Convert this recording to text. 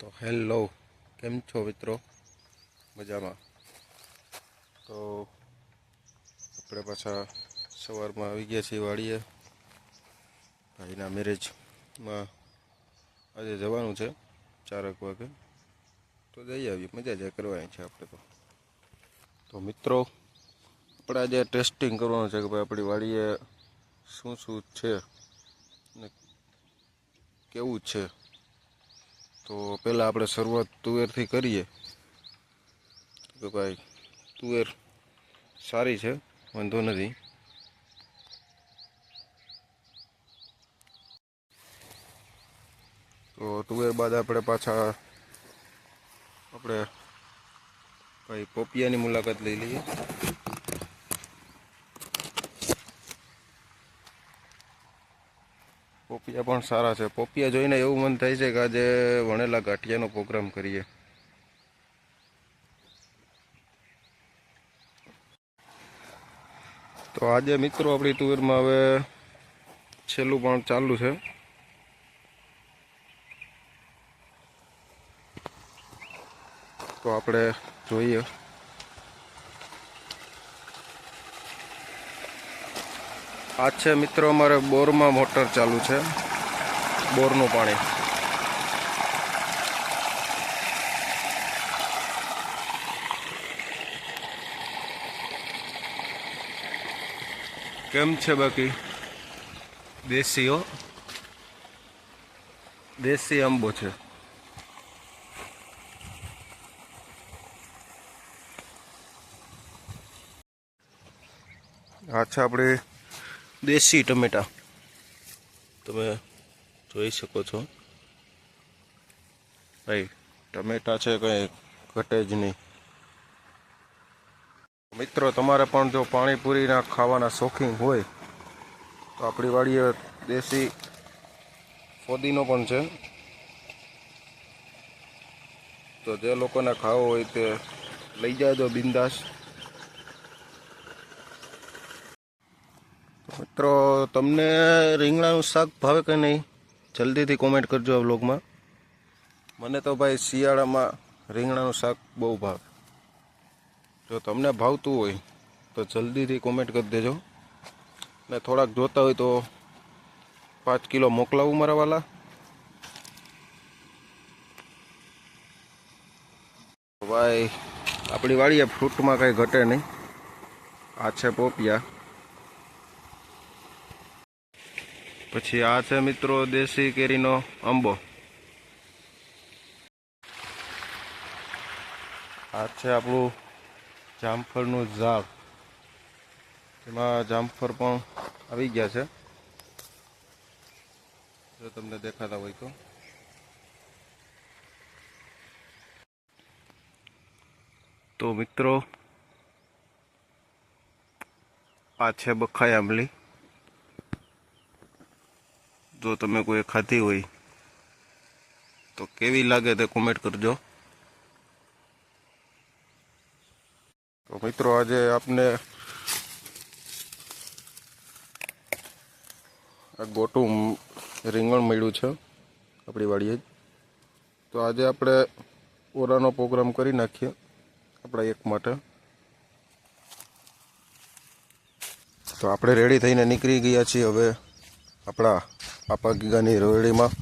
તો હેલો, કેમ છો મિત્રો? મજામાં. તો આપણે પાછા સવારમાં આવી ગયા છીએ વાડીએ. ભાઈના મેરેજમાં આજે જવાનું છે ચારક વાગે. તો જઈ આવીએ, મજા જ કરવાની છે આપણે તો. તો મિત્રો, આપણે આજે ટેસ્ટિંગ કરવાનું છે કે ભાઈ આપણી વાડીએ શું શું છે ને કેવું છે? તો પહેલાં આપણે શરૂઆત તુવેરથી કરીએ. કે ભાઈ, તુવેર સારી છે, વાંધો નથી. તો તુવેર બાદ આપણે પાછા આપણે ભાઈ પોપિયાની મુલાકાત લઈ લઈએ. પોપિયા પણ સારા છે. પોપિયા જોઈને એવું મન થાય છે કે આજે વણેલા ગાંઠિયાનો પ્રોગ્રામ કરીએ. તો આજે મિત્રો આપણી ટુરમાં હવે છેલ્લું પણ ચાલુ છે. તો આપણે જોઈએ. આ છે મિત્રો અમારે બોરમાં મોટર ચાલુ છે. બોરનું પાણી. કેમ છે બાકી? દેશીઓ દેશી આંબો છે. આ છે આપણે દેશી ટમેટા. તમે જોઈ શકો છો. ભાઈ, ટમેટા છે કંઈ ઘટે જ નહીં. મિત્રો, તમારે પણ જો પાણીપુરીના ખાવાના શોખીન હોય, તો આપણી વાડીએ દેશી ફોદીનો પણ છે. તો જે લોકોને ખાવો હોય તે લઈ જાજો બિંદાસ. મિત્રો, તમને રીંગણાનું શાક ભાવે કે નહીં? જલ્દીથી કોમેન્ટ કરજો આ બ્લોગમાં મને તો ભાઈ શિયાળામાં રીંગણાનું શાક બહુ ભાવે. જો તમને ભાવતું હોય, તો જલ્દીથી કોમેન્ટ કરી દેજો. ને થોડાક જોતા હોય તો પાંચ કિલો મોકલાવું મારા વાલા. ભાઈ, આપણી વાડીએ ફ્રૂટમાં કંઈ ઘટે નહીં. આ છે પોપિયા. પછી આ છે મિત્રો દેશી કેરીનો આંબો. આ છે આપણું જામફળનું ઝાડ. એમાં જામફળ પણ આવી ગયા છે. જો તમને દેખાતા હોય તો. તો મિત્રો, આ છે બખાઈ આંબલી. જો તમે કોઈ ખાધી હોય, તો કેવી લાગે તે કોમેન્ટ કરજો. તો મિત્રો આજે આપને આ ગોટું રીંગણ મળ્યું છે આપણી વાડીએ. તો આજે આપણે ઓરાનો પ્રોગ્રામ કરી નાખીએ આપણા એક માટે. તો આપણે રેડી થઈને નીકળી ગયા છીએ હવે આપણા આપા ગીગાની રોયડીમાં